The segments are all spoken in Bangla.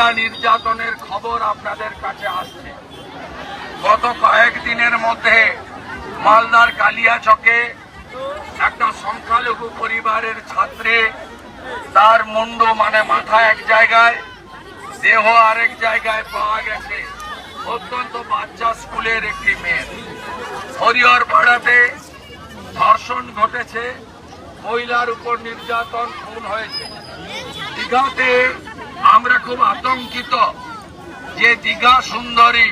মহিলা নির্যাতনের খবর আপনাদের কাছে আসছে। গত কয়েকদিনের মধ্যে মালদার কালিয়াচকে একটা সংখ্যালঘু পরিবারের ছাত্রে, তার মুন্ড মানে মাথা এক জায়গায়, দেহ আরেক জায়গায় পাওয়া গেছে। অত্যন্ত বাচ্চা স্কুলের একটি মেয়ে। হরিহর পাড়াতে ধর্ষণ ঘটেছে। মহিলার উপর নির্যাতন খুন হয়েছে। দীঘাতে খুব আতঙ্কিত যে দীঘা সুন্দরী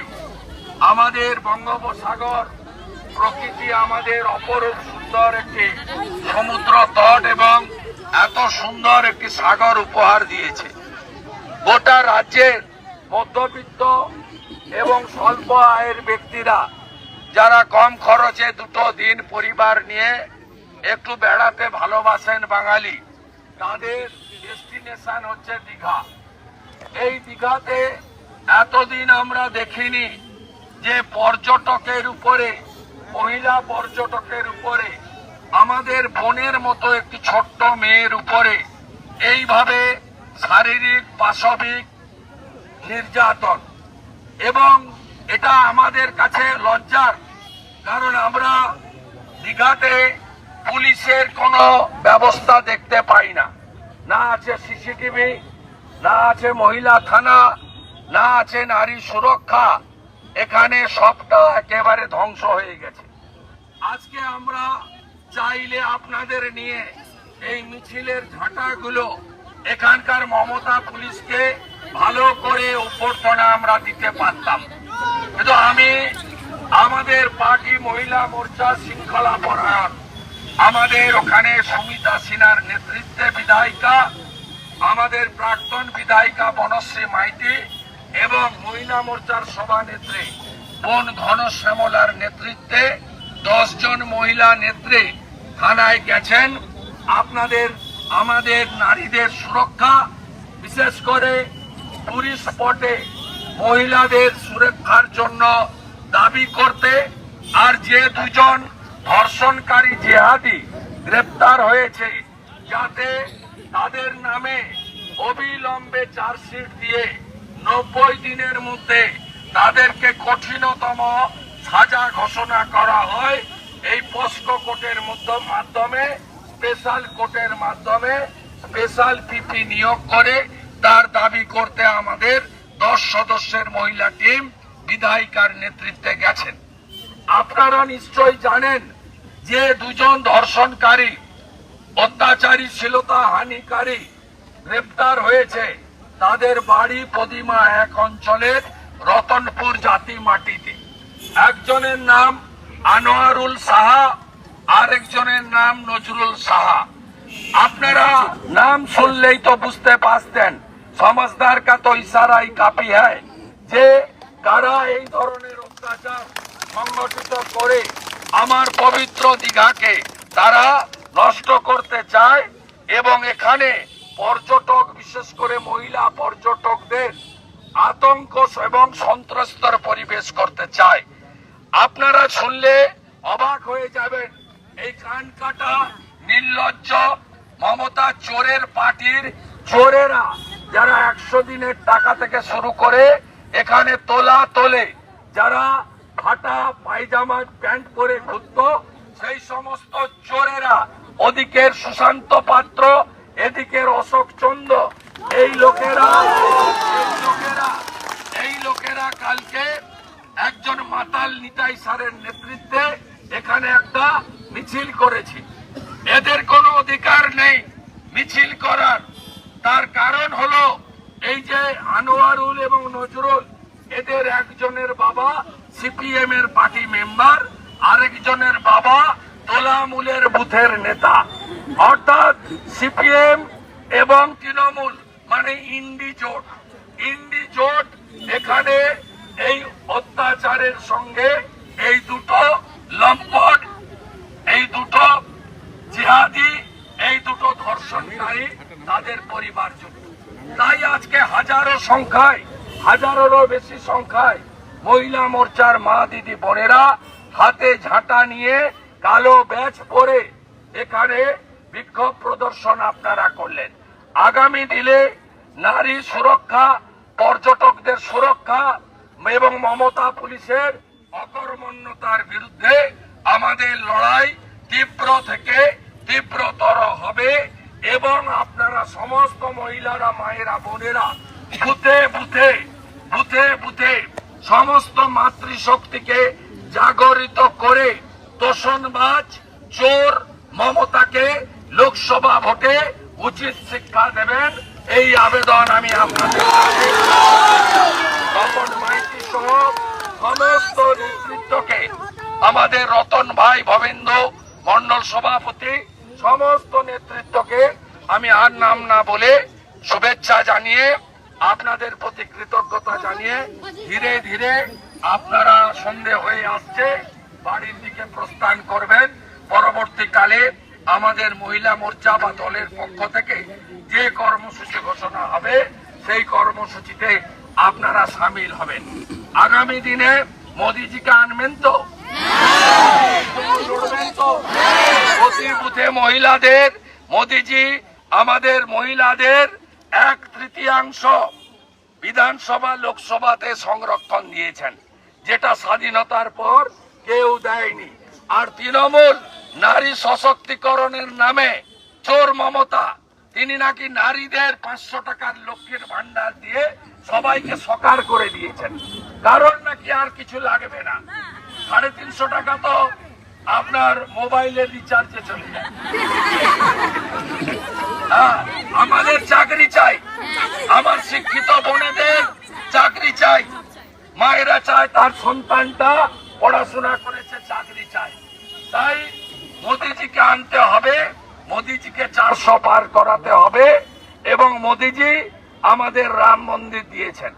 আমাদের বঙ্গোপসাগর প্রকৃতি আমাদের অপরূপ সুন্দর একটি সমুদ্র তট এবং এত সুন্দর একটি সাগর উপহার দিয়েছে। গোটা রাজ্যের মধ্যবিত্ত এবং স্বল্প আয়ের ব্যক্তিরা যারা কম খরচে দুটো দিন পরিবার নিয়ে একটু বেড়াতে ভালোবাসেন বাঙালি, তাদের ডেস্টিনেশন হচ্ছে দীঘা। এই দীঘাতে এতদিন আমরা দেখিনি যে পর্যটকের উপরে, মহিলা পর্যটকের উপরে, আমাদের বোনের মতো একটি ছোট্ট মেয়ের উপরে এইভাবে শারীরিক, পাশবিক নির্যাতন। এবং এটা আমাদের কাছে লজ্জার, কারণ আমরা দীঘাতে পুলিশের কোনো ব্যবস্থা দেখতে পাই না। না আছে সিসিটিভি না আছে মহিলা থানা, না আছে নারী সুরক্ষা। এখানে সবটা একেবারে ধ্বংস হয়ে গেছে। আজকে আমরা চাইলে আপনাদের নিয়ে এই মিছিলের ঝাঁটাগুলো এখানকার মমতা পুলিশকে ভালো করে অভ্যর্থনা আমরা দিতে পারতাম। কিন্তু আমি, আমাদের পার্টি মহিলা মোর্চা শৃঙ্খলা পরায়ণ, আমাদের ওখানে সুমিতা সিনহার নেতৃত্বে বিধায়িকা আমাদের প্রাক্তন বিধায়িকা বনশ্রী মাইতি এবং মহিলা মোর্চার সভানেত্রী বোন ঘনশ্যামলার নেতৃত্বে দশ জন মহিলা নেত্রী থানায় গেছেন। আপনাদের, আমাদের নারীদের সুরক্ষা, বিশেষ করে টুরিস্ট স্পটে মহিলাদের সুরক্ষার জন্য দাবি করতে আর যে দুজন ধর্ষণকারী জেহাদি গ্রেপ্তার হয়েছে, যাতে তাদের নামে অবিলম্বে চার্জশিট দিয়ে নব্বই দিনের মধ্যে তাদেরকে কঠিনতম সাজা ঘোষণা করা হয়। এই পোস্কো কোর্টের মধ্য- মাধ্যমে, স্পেশাল কোর্টের মাধ্যমে স্পেশাল পিপি নিয়োগ করে তার দাবি করতে আমাদের দশ সদস্যের মহিলা টিম বিধায়িকার নেতৃত্বে গেছেন। আপনারা নিশ্চয়ই জানেন যে দুজন ধর্ষণকারী অত্যাচারী শ্লীলতা হানিকারী। গ্রেপ্তার হয়েছে তাদের বাড়ি পদিমা এক অঞ্চলের রতনপুর জাতি মাটিতে। একজনের নাম আনোয়ারুল সাহা, আরেকজনের নাম নজরুল সাহা। আপনারা নাম শুনলেই তো বুঝতে পারতেন, সমাজদার কা তো ইশারাই কাপি হয় যে কারা এই ধরনের অত্যাচার সংগঠিত করে আমার পবিত্র দীঘাকে, তারা নষ্ট করতে চায় এবং এখানে পর্যটক, বিশেষ করে মহিলা পর্যটকদের আতঙ্ক এবং সন্ত্রস্তর পরিবেশ করতে চায়। আপনারা শুনলে অবাক হয়ে যাবেন, এই কান কাটা নির্লজ্জ মমতা চোরের পার্টির চোরেরা যারা একশো দিনের টাকা থেকে শুরু করে এখানে তোলা তোলে, যারা ফাটা পায়জামা প্যান্ট পরে ঘুরত, সেই সমস্ত চোরেরা ওদিকের সুশান্ত পাত্র, এদিকের অশোক চন্দ্র। এই লোকেরা এই লোকেরা এই লোকেরা কালকে একজন মাতাল নিতাই সারের নেতৃত্বে এখানে একটা মিছিল করেছি। এদের কোনো অধিকার নেই মিছিল করার। তার কারণ হলো এই যে আনোয়ারুল এবং নজরুল, এদের একজনের বাবা সিপিএম এর পার্টি মেম্বার, আরেকজনের বাবা তোলামূলের বুথের নেতা। অর্থাৎ সিপিএম এবং তৃণমূল মানে ইন্ডি জোট। ইন্ডি জোট এখানে এই অত্যাচারের সঙ্গে এই দুটো লম্পট, এই দুটো জিহাদি, এই দুটো ধর্ষণকারী তাদের পরিবার যুক্ত তাই আজকে হাজারো সংখ্যায়, হাজারেরও বেশি সংখ্যায় মহিলা মোর্চার মা দিদি বোনেরা হাতে ঝাঁটা নিয়ে কালো ব্যাচ পরে এখানে বিক্ষোভ প্রদর্শন আপনারা করলেন। আগামী দিনে নারী সুরক্ষা, পর্যটকদের সুরক্ষা এবং মমতা পুলিশের অকর্মণ্যতার বিরুদ্ধে আমাদের লড়াই তীব্র থেকে তীব্রতর হবে এবং আপনারা সমস্ত মহিলারা, মায়েরা, বোনেরা বুথে বুথে বুথে বুথে সমস্ত মাতৃশক্তিকে জাগরিত করে তোষণবাজ চোর, মমতাকে লোকসভা ভোটে উচিত শিক্ষা দেবেন। এই আবেদন আমি আপনাদের সমস্ত নেতৃত্বকে, আমাদের রতন ভাই ভবেন্দ্র মন্ডল সভাপতি সমস্ত নেতৃত্বকে আমি আর নাম না বলে শুভেচ্ছা জানিয়ে, আপনাদের প্রতি কৃতজ্ঞতা জানিয়ে ধীরে ধীরে আপনারা সন্ধে হয়ে আসছে। বাড়ির দিকে প্রস্থান করবেন। পরবর্তীকালে আমাদের মহিলা মোর্চা বা দলের পক্ষ থেকে যে কর্মসূচি ঘোষণা হবে, সেই কর্মসূচিতে আপনারা সামিল হবেন। আগামী দিনে মোদিজিকে আনবেন তো? মহিলাদের, মোদিজি আমাদের মহিলাদের এক তৃতীয়াংশ বিধানসভা, লোকসভাতে সংরক্ষণ দিয়েছেন, যেটা স্বাধীনতার পর কেউ দেয়নি। আর তৃণমূল নারী সশক্তিকরণের নামে চোর মমতা তিনি নাকি নারীদের পাঁচশো টাকার লক্ষ্মীর ভান্ডার দিয়ে সবাইকে সকার করে দিয়েছেন। কারণ নাকি আর কিছু লাগবে না। সাড়ে তিনশো টাকা তো আপনার মোবাইলের রিচার্জে চলে যায়। হ্যাঁ, আমাদের চাকরি চাই। আমার শিক্ষিত বোনেদের চাকরি চাই। মায়েরা চায় তার সন্তানটা পড়াশোনা করেছে, চাকরি চাই তাই মোদিজিকে আনতে হবে, মোদিজিকে চারশো পার করাতে হবে এবং মোদিজি আমাদের রাম মন্দির দিয়েছেন।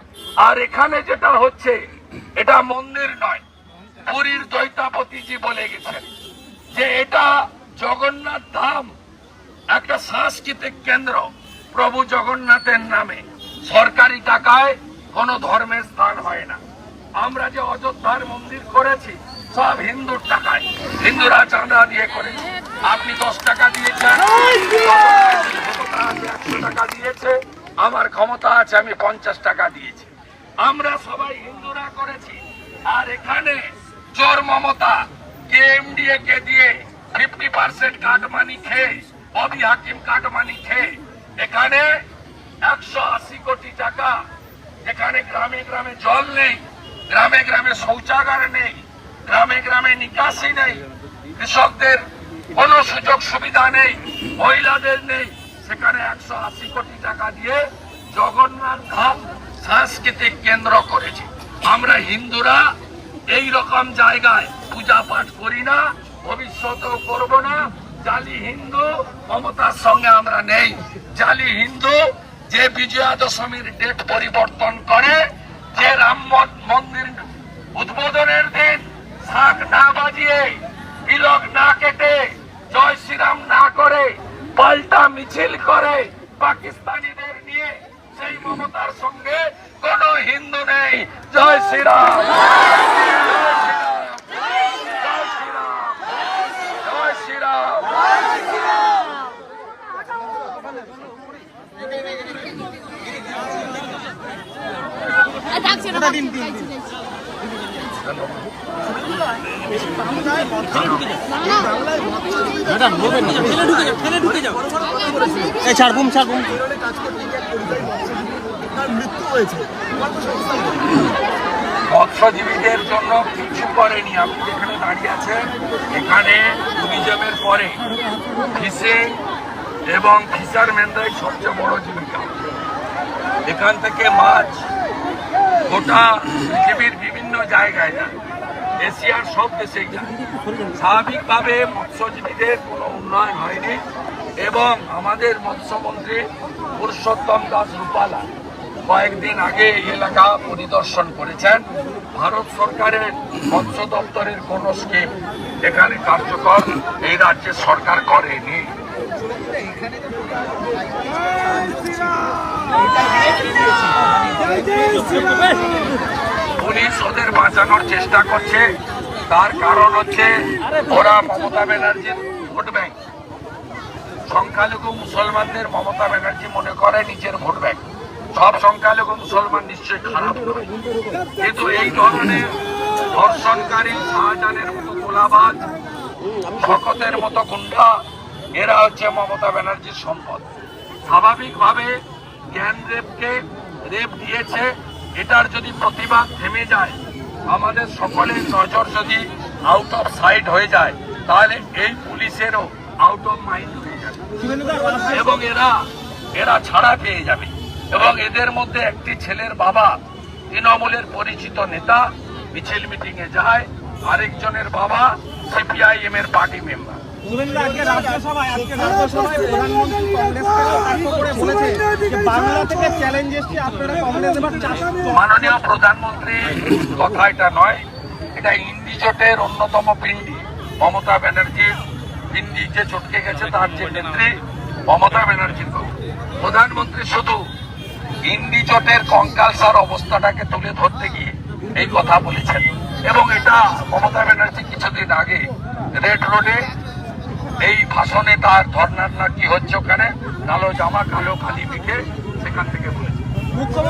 আর এখানে যেটা হচ্ছে, এটা মন্দির নয়, পুরীর দৈতাপতিজি বলে গেছেন যে এটা জগন্নাথ ধাম, একটা সাংস্কৃতিক কেন্দ্র। প্রভু জগন্নাথের নামে সরকারি টাকায় কোনো ধর্মের স্থান হয় না। আমরা যে অযোধ্যার মন্দির করেছি, সব হিন্দুর টাকায় হিন্দুরা চাঁদা দিয়ে করেছে। আপনি দশ টাকা দিয়েছেন টাকা দিয়েছে, আমার ক্ষমতা আছে, আমি পঞ্চাশ টাকা দিয়েছি। আমরা সবাই হিন্দুরা করেছি। আর এখানে চোর মমতা কে কেএমডিএ কে দিয়ে ফিফটি পার্সেন্ট কাটমানি খেয়ে, ববি হাকিম কাটমানি খেয়ে, এখানে একশো আশি কোটি টাকা, এখানে গ্রামে গ্রামে জল নেই। গ্রামে গ্রামে শৌচাগার নেই, গ্রামে গ্রামে নিকাশি নেই, কৃষকদের কোনো সুযোগ সুবিধা নেই, মহিলাদের নেই। সেখানে একশো আশি কোটি টাকা দিয়ে জগন্নাথ ধাম সাংস্কৃতিক কেন্দ্র করেছে। আমরা হিন্দুরা এই রকম জায়গায় পূজা পাঠ করি না, ভবিষ্যতেও করব না। জালি হিন্দু মমতার সঙ্গে আমরা নেই। জালি হিন্দু যে বিজয়া দশমীর ডেট পরিবর্তন করে যে রাম মন্দির উদ্বোধনের দিন শাক না বাজিয়ে বিলক না কেটে জয় শ্রীরাম না করে পাল্টা মিছিল করে পাকিস্তানিদের নিয়ে সেই মমতার সঙ্গে কোন হিন্দু নেই। জয় শ্রীরাম জয় শ্রীরাম জয় শ্রীরাম ডাকছে না দিন দিন ম্যাডাম বলবেন না। ফেলে ঢুকে যাও ফেলে ঢুকে যাও। এই ছাড় বুম ছাড় বুম মৃত্যু হয়েছে তোমার তো সংস্থা নেই। মৎস্যজীবীদের জন্য কিছু করেনি। আপনি যেখানে দাঁড়িয়ে আছেন। এখানে ট্যুরিজমের পরে ফিশিং এবং ফিশারম্যানরাই সবচেয়ে বড় জীবিকা। এখান থেকে মাছ গোটা পৃথিবীর বিভিন্ন জায়গায় যায় এশিয়ার সব দেশেই যায় স্বাভাবিকভাবে মৎস্যজীবীদের কোনো উন্নয়ন হয়নি এবং আমাদের মৎস্যমন্ত্রী পুরুষোত্তম দাস রূপালা কয়েকদিন আগে এই এলাকা পরিদর্শন করেছেন। ভারত সরকারের মৎস্য দপ্তরের কোন স্কিম এখানে কার্যকর এই রাজ্যের সরকার করেনি। পুলিশ ওদের বাঁচানোর চেষ্টা করছে। তার কারণ হচ্ছে ওরা মমতা ব্যানার্জির ভোট ব্যাংক। সংখ্যালঘু মুসলমানদের মমতা ব্যানার্জি মনে করে নিজের ভোট ব্যাংক। সব সংখ্যালঘু মুসলমান নিশ্চয়ই খারাপ কিন্তু এই ধরনের ধর্ষণকারী শাহজাহানের মতো গোলাবাজ, শকতের মতো গুন্ডা, এরা হচ্ছে মমতা ব্যানার্জির সম্পদ। স্বাভাবিকভাবে জ্ঞান রেপকে রেপ দিয়েছে, এটার যদি প্রতিবাদ থেমে যায়, আমাদের সকলের নজর যদি আউট অফ সাইড হয়ে যায়, তাহলে এই পুলিশেরও আউট অফ মাইন্ড হয়ে যাবে। এবং এরা এরা ছাড়া পেয়ে যাবে। এবং এদের মধ্যে একটি ছেলের বাবা, তৃণমূলের পরিচিত নেতা, মিছিল মিটিংয়ে যায়, আরেকজনের বাবা সিপিআইএম এর পার্টি মেম্বার আজকে রাজ্যসভায় আজকে রাজ্যসভায় প্রধানমন্ত্রী কংগ্রেসকে কটাক্ষ করে বলেছে যে বাংলা থেকে চ্যালেঞ্জ এসছে আপনারা কংগ্রেস এবার মাননীয় প্রধানমন্ত্রী কথা এটা নয় এটা ইন্ডি জোটের অন্যতম পিণ্ডি মমতা ব্যানার্জির পিণ্ডি যে চটকে গেছে তার যে নেত্রী মমতা ব্যানার্জির প্রধানমন্ত্রী শুধু ইন্ডি জোটের কঙ্কালসার অবস্থাটাকে তুলে ধরতে গিয়ে এই কথা বলেছেন। এবং এটা মমতা ব্যানার্জি কিছুদিন আগে রেড রোডে এই ভাষণে তার ধর্নার না কি হচ্ছে ওখানে? কালো জামা, কালো খালি পিঠে সেখান থেকে বলেছে।